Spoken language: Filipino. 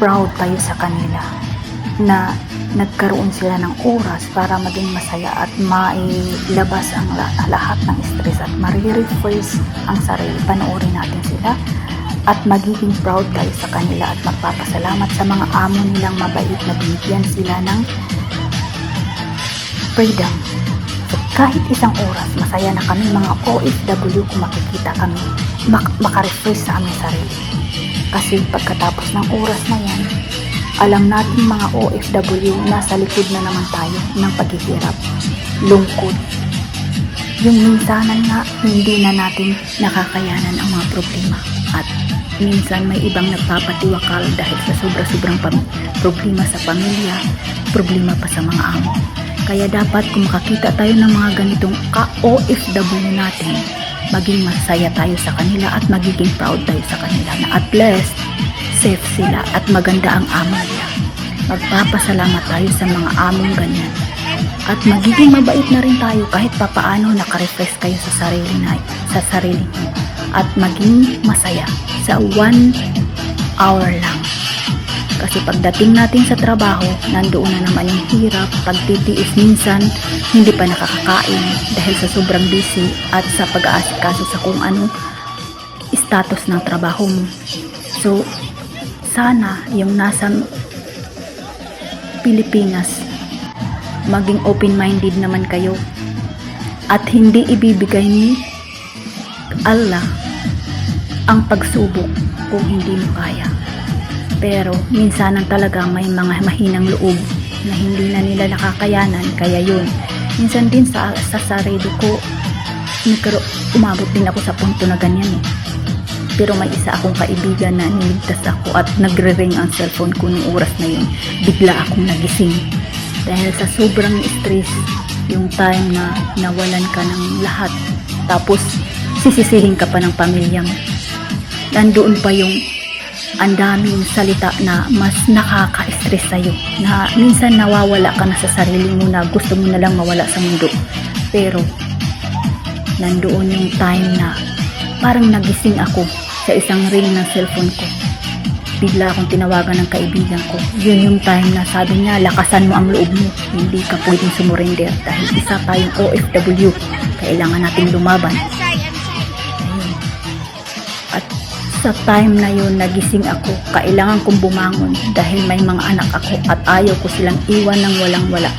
proud tayo sa kanila na nagkaroon sila ng oras para maging masaya at mailabas ang la- lahat ng stress at marirefresh ang sarili. Panoorin natin sila at magiging proud tayo sa kanila at magpapasalamat sa mga amo nilang mabait na binigyan sila ng freedom. So, kahit isang oras, masaya na kami mga OFW kung makikita kami mak- makarefresh sa aming sarili. Kasi pagkatapos ng oras na yan, alam natin mga OFW, nasa likod na naman tayo ng paghihirap, lungkot. Yung minsanan nga, hindi na natin nakakayanan ang mga problema. At minsan may ibang nagpapatiwakal dahil sa sobra-sobrang problema sa pamilya, problema pa sa mga amo. Kaya dapat kung makakita tayo ng mga ganitong ka-OFW natin, maging masaya tayo sa kanila at magiging proud tayo sa kanila na at least safe sila at maganda ang amo nila. Magpapasalamat tayo sa mga among ganyan. At magiging mabait na rin tayo kahit papaano nakarefresh kayo sa sarili na sa sarili nyo. At maging masaya sa one hour lang. Kasi pagdating natin sa trabaho, nandoon na naman yung hirap, pagtitiis minsan, hindi pa nakakakain dahil sa sobrang busy at sa pag-aasikaso sa kung ano status ng trabaho mo. So, sana yung nasa Pilipinas, maging open-minded naman kayo at hindi ibibigay ni Allah ang pagsubok kung hindi mo kaya. Pero minsanan talaga may mga mahinang loob na hindi na nila nakakayanan kaya yun. Minsan din sa, sa sarili ko nagkaro, umabot din ako sa punto na ganyan eh. Pero may isa akong kaibigan na niligtas ako at nagre-ring ang cellphone ko ng oras na yun. Bigla akong nagising. Dahil sa sobrang stress, yung time na nawalan ka ng lahat. Tapos, sisisihin ka pa ng pamilya mo. Nandoon pa yung ang daming salita na mas nakaka-stress sa'yo. Na minsan nawawala ka na sa sarili mo na gusto mo na lang mawala sa mundo. Pero, nandoon yung time na parang nagising ako sa isang ring ng cellphone ko. Bigla akong tinawagan ng kaibigan ko. Yun yung time na sabi niya, lakasan mo ang loob mo. Hindi ka pwedeng sumurrender dahil isa tayong OFW. Kailangan nating lumaban. Sa time na yun, nagising ako. Kailangan kong bumangon dahil may mga anak ako at ayaw ko silang iwan ng walang wala.